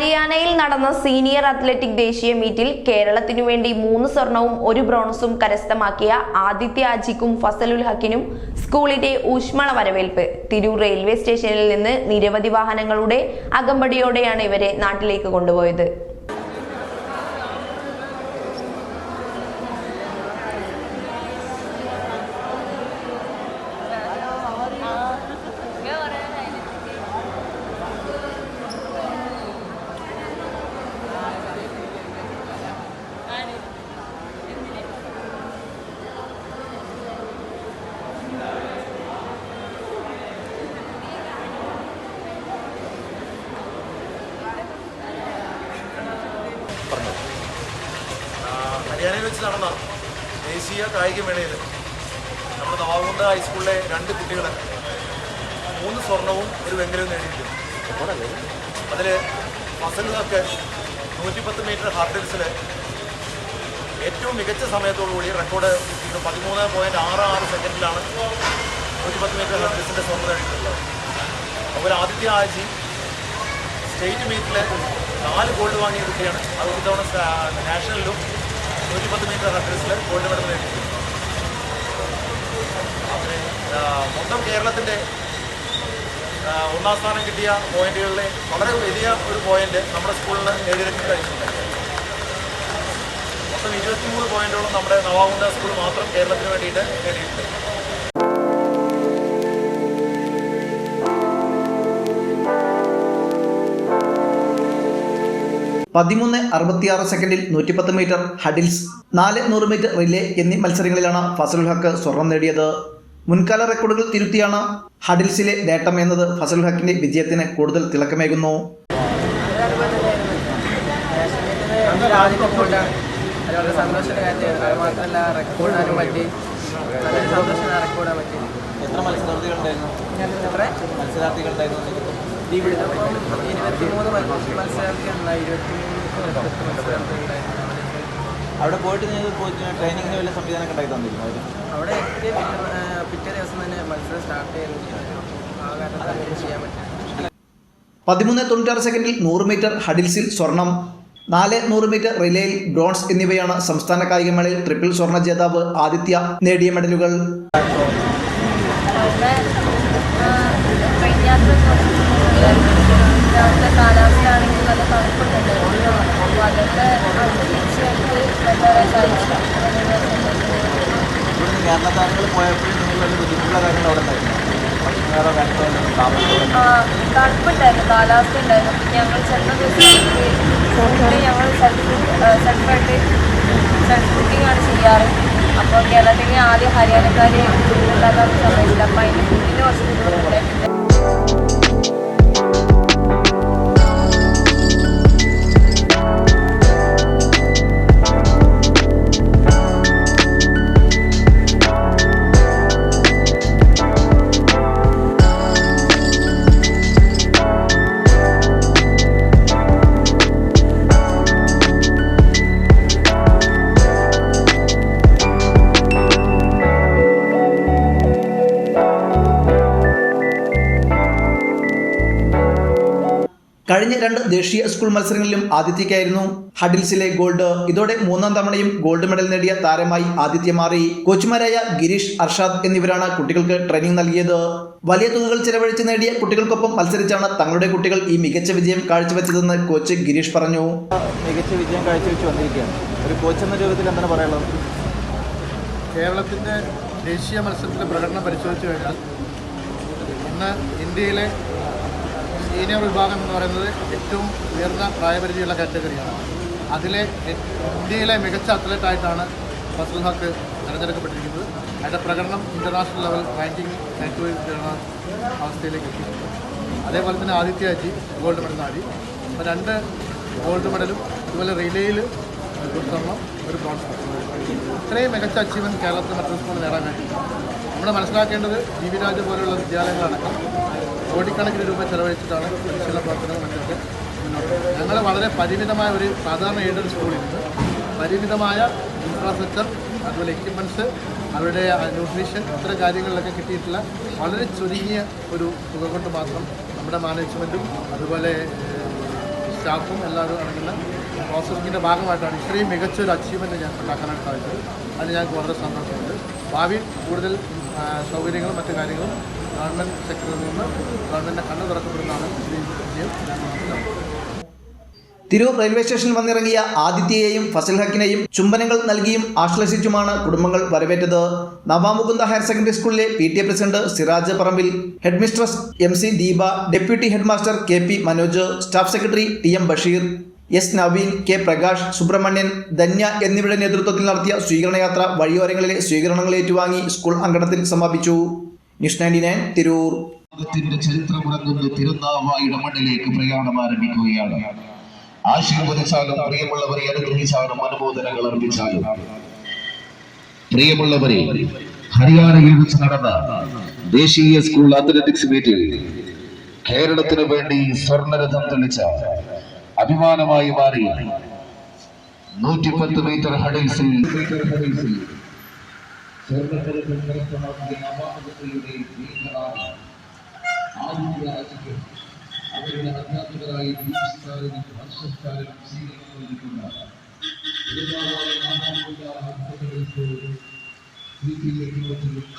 ഹരിയാനയിൽ നടന്ന senior athletic ദേശീയ മീറ്റിൽ കേരളത്തിനു വേണ്ടി മൂന്ന് സ്വർണവും ഒരു ബ്രോൺസും കരസ്ഥമാക്കിയ ആദിത്യ അജിക്കും ഫസലുൽ ഹക്കിനും സ്കൂളിന്റെ ഊഷ്മള വരവേൽപ്പ്. തിരൂർ റെയിൽവേ സ്റ്റേഷനിൽ നിന്ന് നിരവധി വാഹനങ്ങളുടെ അകമ്പടിയോടെയാണ് ഇവരെ നാട്ടിലേക്ക് കൊണ്ടുപോയത് പറഞ്ഞു ആ, ഹരിയാനയിൽ വെച്ച് നടന്ന ദേശീയ കായിക മേളയിൽ നമ്മുടെ നവാബുണ്ട ഹൈസ്കൂളിലെ രണ്ട് കുട്ടികൾ മൂന്ന് സ്വർണവും ഒരു വെങ്കലവും നേടിയിട്ടുണ്ട്. അതിൽ ഫസലുകൾക്ക് നൂറ്റിപ്പത്ത് മീറ്റർ ഹാർട്ടിൽസിൽ ഏറ്റവും മികച്ച സമയത്തോടുകൂടി റെക്കോർഡ് കിട്ടിയിട്ട് പതിമൂന്ന് പോയിന്റ് ആറ് ആറ് സെക്കൻഡിലാണ് നൂറ്റിപ്പത്ത് മീറ്റർ ഹാർട്ടിൽസിന്റെ സ്വർണം നേടിയിട്ടുള്ളത്. അതുപോലെ ആദിത്യ ആജി സ്റ്റേറ്റ് മീറ്റിൽ നാല് ഗോൾഡ് വാങ്ങിയ കുട്ടിയാണ് അത് ഒരു തവണ നാഷണലിലും നൂറ്റിപ്പത്ത് ഗോൾഡ് മെഡൽ നേടിയിട്ടുണ്ട് മൊത്തം കേരളത്തിന്റെ ഒന്നാം സ്ഥാനം കിട്ടിയ പോയിന്റുകളിലെ വളരെ വലിയ ഒരു പോയിന്റ് നമ്മുടെ സ്കൂളിൽ നേടിയെടുക്കാൻ കഴിഞ്ഞിട്ടുണ്ട്. മൊത്തം ഇരുപത്തിമൂന്ന് പോയിന്റോളം നമ്മുടെ നവാബുണ്ട സ്കൂൾ മാത്രം കേരളത്തിന് വേണ്ടിയിട്ട് നേടിയിട്ടുണ്ട്. പതിമൂന്ന് അറുപത്തിയാറ് സെക്കൻഡിൽ നൂറ്റിപ്പത്ത് മീറ്റർ ഹഡിൽസ് നാല് നൂറ് മീറ്റർ റിലേ എന്നീ മത്സരങ്ങളിലാണ് ഫസലുൽ ഹക്ക് സ്വർണം നേടിയത്. മുൻകാല റെക്കോർഡുകൾ തിരുത്തിയാണ് ഹഡിൽസിലെ നേട്ടം എന്നത് ഫസലുൽ ഹക്കിന്റെ വിജയത്തിന് കൂടുതൽ തിളക്കമേകുന്നു. എത്ര മത്സരാർത്ഥികളുണ്ടായിരുന്നു എത്ര മത്സരാർത്ഥികളുണ്ടായിരുന്നു മത്സരാർത്ഥികളുണ്ടായി മത്സരാർത്ഥികളുണ്ടായിരുന്നു അവിടെ പോയിട്ട് നിങ്ങൾക്ക് പോയിട്ട് ട്രെയിനിങ്ങിന് വലിയ സംവിധാനം ഉണ്ടാക്കി തന്നിരുന്നു? അവർ അവിടെ പിറ്റേ ദിവസം തന്നെ മത്സരം സ്റ്റാർട്ട് പറ്റും പതിമൂന്ന് തൊണ്ണൂറ്റാറ് സെക്കൻഡിൽ നൂറ് മീറ്റർ ഹഡിൽസിൽ സ്വർണം നാല് നൂറ് മീറ്റർ റിലേയിൽ ബ്രോൺസ് എന്നിവയാണ് സംസ്ഥാന കായികമേളയിൽ ട്രിപ്പിൾ സ്വർണ ജേതാവ് ആദിത്യ നേടിയ മെഡലുകൾ അവിടെ തണുപ്പുണ്ടായിരുന്നു കാലാവസ്ഥ ഉണ്ടായിരുന്നു. ഞങ്ങൾ ചെന്ന ദിവസം ഞങ്ങൾ സെൽഫ് സെൽഫായിട്ട് സെൽഫ് കുക്കിംഗ് ആണ് ചെയ്യാറ്. അപ്പോൾ കേരളത്തിൽ ആദ്യം ഹരിയാനക്കാർ ഉണ്ടാക്കാൻ കഴിഞ്ഞ രണ്ട് ദേശീയ സ്കൂൾ മത്സരങ്ങളിലും ആദിത്യയ്ക്കായിരുന്നു ഹഡിൽസിലെ ഗോൾഡ് ഇതോടെ മൂന്നാം തവണയും ഗോൾഡ് മെഡൽ നേടിയ താരമായി ആദിത്യ മാറി. കോച്ചുമാരായ ഗിരീഷ് അർഷാദ് എന്നിവരാണ് കുട്ടികൾക്ക് ട്രെയിനിങ് നൽകിയത്. വലിയ തുകകൾ ചെലവഴിച്ച് നേടിയ കുട്ടികൾക്കൊപ്പം മത്സരിച്ചാണ് തങ്ങളുടെ കുട്ടികൾ ഈ മികച്ച വിജയം കാഴ്ചവെച്ചതെന്ന് കോച്ച് ഗിരീഷ് പറഞ്ഞു. മികച്ച വിജയം കാഴ്ചവെച്ച് വന്നിരിക്കുകയാണ്. ഒരു കോച്ച് എന്ന രൂപത്തിൽ എന്താണ് പറയാനുള്ളത്? കേരളത്തിന്റെ ദേശീയ മത്സരത്തിലെ പ്രകടനം പരിശോധിച്ചു കഴിഞ്ഞാൽ ഇന്ന് ഇന്ത്യയിലെ സീനിയർ വിഭാഗം എന്ന് പറയുന്നത് ഏറ്റവും ഉയർന്ന പ്രായപരിധിയുള്ള കാറ്റഗറിയാണ്. അതിലെ ഇന്ത്യയിലെ മികച്ച അത്ലറ്റായിട്ടാണ് ഫസൽ ഹക്ക് തിരഞ്ഞെടുക്കപ്പെട്ടിരിക്കുന്നത്. അതിന്റെ പ്രകടനം ഇന്റർനാഷണൽ ലെവൽ റാങ്കിങ് കയറ്റുവരുന്ന അവസ്ഥയിലേക്ക് എത്തിയിട്ടുണ്ട്. അതേപോലെ തന്നെ ആദിത്യ അജി ഗോൾഡ് മെഡൽ നേടി അപ്പോൾ രണ്ട് ഗോൾഡ് മെഡലും അതുപോലെ റിലേയിൽ ഒരു സ്വർണം ഒരു ബ്രോൺസ് ഇത്രയും മികച്ച അച്ചീവ്മെന്റ് കേരളത്തിൽ മറ്റൊരു സ്കൂളിൽ നേടാൻ കഴിയും നമ്മൾ മനസ്സിലാക്കേണ്ടത് ജി വി രാജ പോലെയുള്ള വിദ്യാലയങ്ങളടക്കം കോടിക്കണക്കിന് രൂപ ചെലവഴിച്ചിട്ടാണ് പരിശീലന പ്രവർത്തനങ്ങൾ മറ്റൊക്കെ മുന്നോട്ട് ഞങ്ങൾ വളരെ പരിമിതമായ ഒരു സാധാരണ എയ്ഡഡ് സ്കൂളിൽ പരിമിതമായ ഇൻഫ്രാസ്ട്രക്ചർ അതുപോലെ എക്യുപ്മെന്റ്സ് അവരുടെ ന്യൂട്രീഷൻ ഇത്തരം കാര്യങ്ങളിലൊക്കെ കിട്ടിയിട്ടുള്ള വളരെ ചുരുങ്ങിയ ഒരു തുക കൊണ്ട് മാത്രം നമ്മുടെ മാനേജ്മെന്റും അതുപോലെ സ്റ്റാഫും എല്ലാവരും അടങ്ങുന്ന പ്രോസസ്സിങ്ങിന്റെ ഭാഗമായിട്ടാണ് ഇത്രയും മികച്ചൊരു അച്ചീവ്മെന്റ് ഞാൻ ഉണ്ടാക്കാനായിട്ട് സാധിച്ചത്. അതിന് ഞങ്ങൾക്ക് വളരെ സന്തോഷമുണ്ട്. ഭാവിയിൽ കൂടുതൽ സൗകര്യങ്ങളും മറ്റു കാര്യങ്ങളും ഗവൺമെന്റ് സെക്ടറിൽ നിന്ന് കണ്ണ് തുറക്കപ്പെടുന്നതാണ് തിരൂർ റെയിൽവേ സ്റ്റേഷനിൽ വന്നിറങ്ങിയ ആദിത്യയെയും ഫസൽ ഹക്കിനെയും ചുംബനങ്ങൾ നൽകിയും ആശ്ലേഷിച്ചുമാണ് കുടുംബങ്ങൾ വരവേറ്റത്. നവാമുകുന്ദ ഹയർ സെക്കൻഡറി സ്കൂളിലെ P T A president Siraj Parambil head mistress M C Deepa deputy head master K P Manoj staff secretary T M Basheer S Naveen K Prakash Subramanian Dhanya എന്നിവരുടെ നേതൃത്വത്തിൽ നടത്തിയ സ്വീകരണയാത്ര വഴിയോരങ്ങളിലെ സ്വീകരണങ്ങൾ ഏറ്റുവാങ്ങി സ്കൂൾ അങ്കണത്തിൽ സമാപിച്ചു. News ninety nine Tirur ചരിത്രമുറങ്ങുന്ന തിരുനാവായുടെ മണ്ണിലേക്ക് പ്രയാണം ആരംഭിക്കുകയാണ്. ആശീർവദിച്ചാലും പ്രിയമുള്ളവരെ അനുഗ്രഹിച്ചാലും അനുമോദനങ്ങൾ അർപ്പിച്ചാലും. പ്രിയമുള്ളവരെ ഹരിയാനയിൽ വെച്ച് നടന്ന ദേശീയ സ്കൂൾ അത്ലറ്റിക്സ് മീറ്റിൽ കേരളത്തിനു വേണ്ടി സ്വർണരഥം തെളിച്ച അഭിമാനമായി മാറി നൂറ്റിപ്പത്ത് മീറ്റർ ഹഡിൽസിൽ മീറ്റർ ഹഡിൽസിൽ സ്വർണ്ണരഥം കരസ്ഥമാക്കിയ നവാമുദ്ദയുടെ വീരനാണ് ആദിത്യരാജയ്ക്കും അവരുടെ അധ്യാപകരായ ദീപസ്കാരനും ഹർഷസ്കാരനും സ്വീകരണം നൽകുന്ന ഒരുപാട് നാമാമുദ്ദ ഹസ്തകൾക്ക്